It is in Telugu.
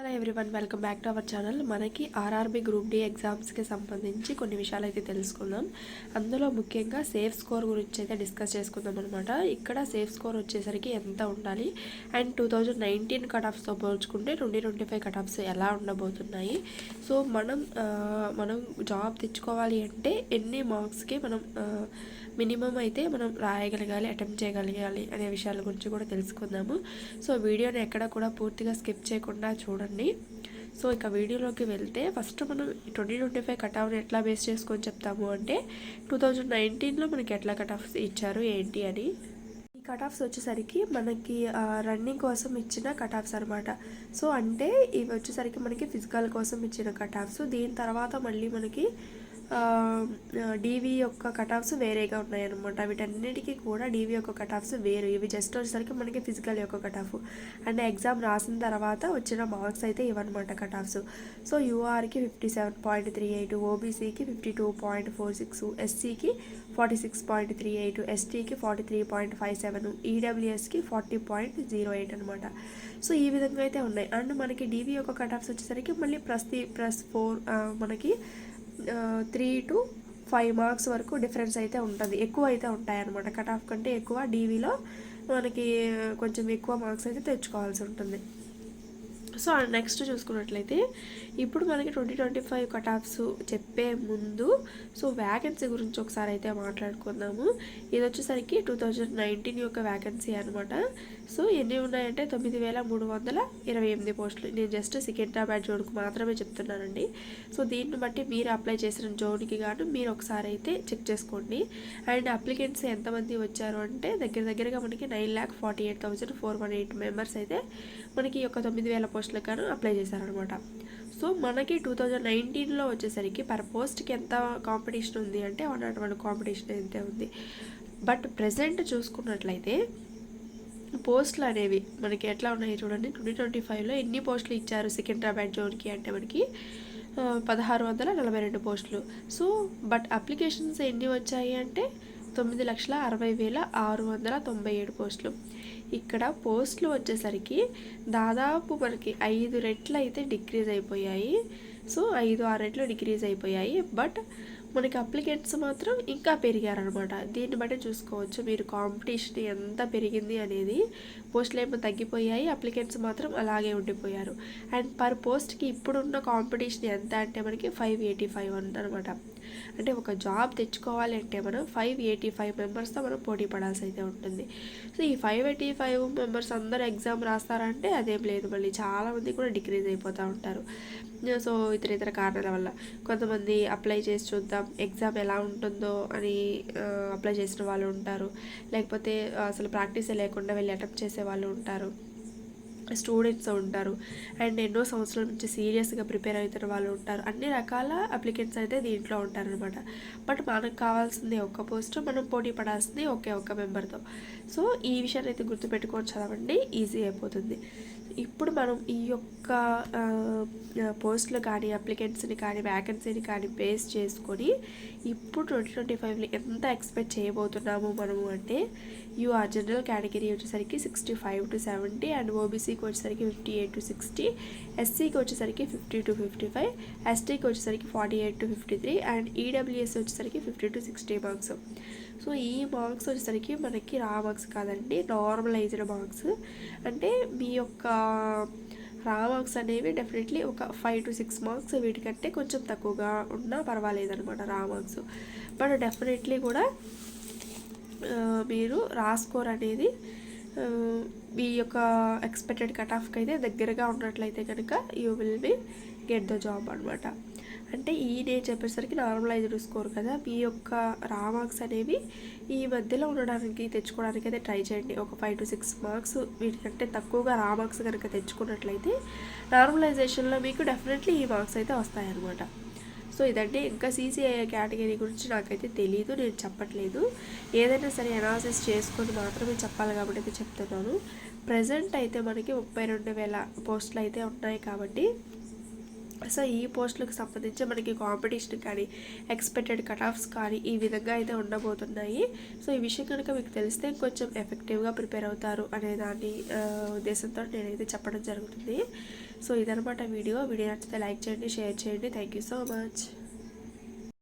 Hello everyone welcome back to our channel మనకి ఆర్ఆర్బీ గ్రూప్ డి ఎగ్జామ్స్కి సంబంధించి కొన్ని విషయాలు అయితే తెలుసుకుందాం. అందులో ముఖ్యంగా సేఫ్ స్కోర్ గురించి అయితే డిస్కస్ చేసుకుందాం అనమాట ఇక్కడ సేఫ్ స్కోర్ వచ్చేసరికి ఎంత ఉండాలి? And two thousand nineteen cut ఆఫ్స్తో పోల్చుకుంటే twenty twenty five cut offs ఎలా ఉండబోతున్నాయి? సో మనం మనం జాబ్ తెచ్చుకోవాలి అంటే ఎన్ని మార్క్స్కి మనం మినిమం అయితే మనం రాయగలగాలి అటెంప్ట్ చేయగలగాలి అనే విషయాల గురించి కూడా తెలుసుకుందాము. సో వీడియోని ఎక్కడ కూడా పూర్తిగా స్కిప్ చేయకుండా చూడండి. సో ఇక వీడియోలోకి వెళ్తే ఫస్ట్ మనం ట్వంటీ ట్వంటీ ఫైవ్ కట్ ఆఫ్ని ఎట్లా బేస్ చేసుకొని చెప్తాము అంటే టూ థౌజండ్ నైన్టీన్లో మనకి ఎట్లా కట్ ఆఫ్స్ ఇచ్చారు ఏంటి అని. ఈ కట్ ఆఫ్స్ వచ్చేసరికి మనకి రన్నింగ్ కోసం ఇచ్చిన కట్ ఆఫ్స్ అనమాట సో అంటే ఇవి వచ్చేసరికి మనకి ఫిజికల్ కోసం ఇచ్చిన కట్ ఆఫ్స్. దీని తర్వాత మళ్ళీ మనకి డీవీ యొక్క కట్ ఆఫ్స్ వేరేగా ఉన్నాయన్నమాట. వీటన్నిటికీ కూడా డీవీ యొక్క కట్ ఆఫ్స్ వేరు. ఇవి జస్ట్ వచ్చేసరికి మనకి ఫిజికల్ యొక్క కట్ ఆఫ్ అండ్ ఎగ్జామ్ రాసిన తర్వాత వచ్చిన మార్క్స్ అయితే ఇవన్నమాట cut offs so యూఆర్కి fifty seven point three eight ఓబీసీకి fifty two point four six ఎస్సీకి forty six point three eight ఎస్టీకి forty three point five seven ఈడబ్ల్యూఎస్కి forty point zero eight అనమాట సో ఈ విధంగా అయితే ఉన్నాయి. అండ్ మనకి డీవీ యొక్క కట్ ఆఫ్స్ వచ్చేసరికి మళ్ళీ ప్లస్ త్రీ ప్లస్ ఫోర్ మనకి త్రీ టు ఫైవ్ మార్క్స్ వరకు డిఫరెన్స్ అయితే ఉంటుంది. ఎక్కువ అయితే ఉంటాయన్నమాట. కట్ ఆఫ్ కంటే ఎక్కువ డీవీలో మనకి కొంచెం ఎక్కువ మార్క్స్ అయితే తెచ్చుకోవాల్సి ఉంటుంది. సో నెక్స్ట్ చూసుకున్నట్లయితే ఇప్పుడు మనకి ట్వంటీ ట్వంటీ ఫైవ్ కటాప్స్ చెప్పే ముందు సో వ్యాకెన్సీ గురించి ఒకసారి అయితే మాట్లాడుకుందాము. ఇది వచ్చేసరికి టూ థౌజండ్ నైన్టీన్ యొక్క వ్యాకెన్సీ అనమాట సో ఎన్ని ఉన్నాయంటే తొమ్మిది వేల మూడు వందల ఇరవై ఎనిమిది పోస్టులు. నేను జస్ట్ సికింద్రాబాద్ జోన్కు మాత్రమే చెప్తున్నానండి. సో దీన్ని బట్టి మీరు అప్లై చేసిన జోన్కి గాను మీరు ఒకసారి అయితే చెక్ చేసుకోండి. అండ్ అప్లికెంట్స్ ఎంతమంది వచ్చారు అంటే దగ్గర దగ్గరగా మనకి nine lakh forty eight thousand four one eight members అయితే మనకి ఈ యొక్క తొమ్మిది వేల పోస్టులకు గాను అప్లై చేశారనమాట. సో మనకి టూ థౌజండ్ నైన్టీన్లో వచ్చేసరికి పర్ పోస్ట్కి ఎంత కాంపిటీషన్ ఉంది అంటే వన్ నాట్ వన్ కాంపిటీషన్ అయితే ఉంది. బట్ ప్రజెంట్ చూసుకున్నట్లయితే పోస్టులు అనేవి మనకి ఎట్లా ఉన్నాయి చూడండి. ట్వంటీ ట్వంటీ ఫైవ్లో ఎన్ని పోస్టులు ఇచ్చారు సికింద్రాబాద్ జోన్కి అంటే మనకి పదహారు వందల నలభై రెండు పోస్టులు. సో బట్ అప్లికేషన్స్ ఎన్ని వచ్చాయి అంటే తొమ్మిది లక్షల అరవై వేల ఆరు వందల తొంభై ఏడు పోస్టులు. ఇక్కడ పోస్టులు వచ్చేసరికి దాదాపు మనకి ఐదు రెట్లు అయితే డిక్రీజ్ అయిపోయాయి. సో ఐదు ఆరు రెట్లు డిక్రీజ్ అయిపోయాయి. బట్ మనకి అప్లికెంట్స్ మాత్రం ఇంకా పెరిగారనమాట దీన్ని బట్టి చూసుకోవచ్చు మీరు కాంపిటీషన్ ఎంత పెరిగింది అనేది. పోస్టులు ఏమో తగ్గిపోయాయి అప్లికెంట్స్ మాత్రం అలాగే ఉండిపోయారు. అండ్ పర్ పోస్ట్కి ఇప్పుడున్న కాంపిటీషన్ ఎంత అంటే మనకి ఫైవ్ ఎయిటీ ఫైవ్ అనమాట అంటే ఒక జాబ్ తెచ్చుకోవాలి అంటే మనం ఫైవ్ ఎయిటీ ఫైవ్ మెంబర్స్తో మనం పోటీ పడాల్సి అయితే ఉంటుంది. సో ఈ ఫైవ్ ఎయిటీ ఫైవ్ మెంబర్స్ అందరూ ఎగ్జామ్ రాస్తారంటే అదేం లేదు. మళ్ళీ చాలామంది కూడా డిక్రీజ్ అయిపోతూ ఉంటారు. సో ఇతర ఇతర కారణాల వల్ల. కొంతమంది అప్లై చేసి చూద్దాం ఎగ్జామ్ ఎలా ఉంటుందో అని అప్లై చేసిన వాళ్ళు ఉంటారు. లేకపోతే అసలు ప్రాక్టీసే లేకుండా వెళ్ళి అటెంప్ట్ చేసే వాళ్ళు ఉంటారు. స్టూడెంట్స్ ఉంటారు. అండ్ ఎన్నో సంవత్సరాల నుంచి సీరియస్గా ప్రిపేర్ అవుతున్న వాళ్ళు ఉంటారు. అన్ని రకాల అప్లికెంట్స్ అయితే దీంట్లో ఉంటారనమాట బట్ మనకు కావాల్సింది ఒక్క పోస్ట్ మనం పోటీ పడాల్సింది ఒకే ఒక్క మెంబర్తో సో ఈ విషయాన్ని అయితే గుర్తుపెట్టుకొని చదవండి. ఈజీ అయిపోతుంది. ఇప్పుడు మనం ఈ యొక్క పోస్టులు కానీ అప్లికెంట్స్ని కానీ వ్యాకెన్సీని కానీ బేస్ చేసుకొని ఇప్పుడు ట్వంటీ ట్వంటీ ఫైవ్లో ఎంత ఎక్స్పెక్ట్ చేయబోతున్నాము మనము అంటే యూఆర్ జనరల్ కేటగిరీ వచ్చేసరికి sixty five to seventy and ఓబీసీకి వచ్చేసరికి ఫిఫ్టీ ఎయిట్ టు సిక్స్టీ ఎస్సీకి వచ్చేసరికి ఫిఫ్టీ టు ఫిఫ్టీ ఫైవ్ ఎస్టీకి వచ్చేసరికి forty eight to fifty three and EWS వచ్చేసరికి fifty to sixty marks so ఈ మార్క్స్ వచ్చేసరికి మనకి రా మార్క్స్ కాదండి నార్మలైజ్డ్ మార్క్స్ అంటే మీ యొక్క రా మార్క్స్ అనేవి డెఫినెట్లీ ఒక ఫైవ్ టు సిక్స్ మార్క్స్ వీటికంటే కొంచెం తక్కువగా ఉన్నా పర్వాలేదు అనమాట రా మార్క్స్. బట్ డెఫినెట్లీ కూడా మీరు మీరు రాస్కోర్ అనేది మీ యొక్క ఎక్స్పెక్టెడ్ కట్ ఆఫ్కి అయితే దగ్గరగా ఉన్నట్లయితే కనుక you will be get the job అనమాట అంటే ఈ నేను చెప్పేసరికి నార్మలైజ్డ్ స్కోర్ కదా. మీ యొక్క రా మార్క్స్ అనేవి ఈ మధ్యలో ఉండడానికి తెచ్చుకోవడానికి అయితే ట్రై చేయండి. ఒక ఫైవ్ టు సిక్స్ మార్క్స్ వీటికంటే తక్కువగా రా మార్క్స్ కనుక తెచ్చుకున్నట్లయితే నార్మలైజేషన్లో మీకు డెఫినెట్లీ ఈ మార్క్స్ అయితే వస్తాయన్నమాట. సో ఇదంటే ఇంకా సీసీఐ కేటగిరీ గురించి నాకైతే తెలియదు నేను చెప్పట్లేదు. ఏదైనా సరే అనాలిసిస్ చేసుకొని మాత్రమే చెప్పాలి కాబట్టి అయితే చెప్తున్నాను. ప్రజెంట్ అయితే మనకి ముప్పై రెండు వేల పోస్టులు అయితే ఉన్నాయి కాబట్టి సో ఈ పోస్టులకు సంబంధించి మనకి కాంపిటీషన్ కానీ ఎక్స్పెక్టెడ్ కట్ ఆఫ్స్ కానీ ఈ విధంగా అయితే ఉండబోతున్నాయి. సో ఈ విషయం కనుక మీకు తెలిస్తే కొంచెం ఎఫెక్టివ్గా ప్రిపేర్ అవుతారు అనే దాని ఉద్దేశంతో నేనైతే చెప్పడం జరుగుతుంది. సో ఇదనమాట వీడియో. వీడియో నచ్చితే లైక్ చేయండి షేర్ చేయండి. Thank you so much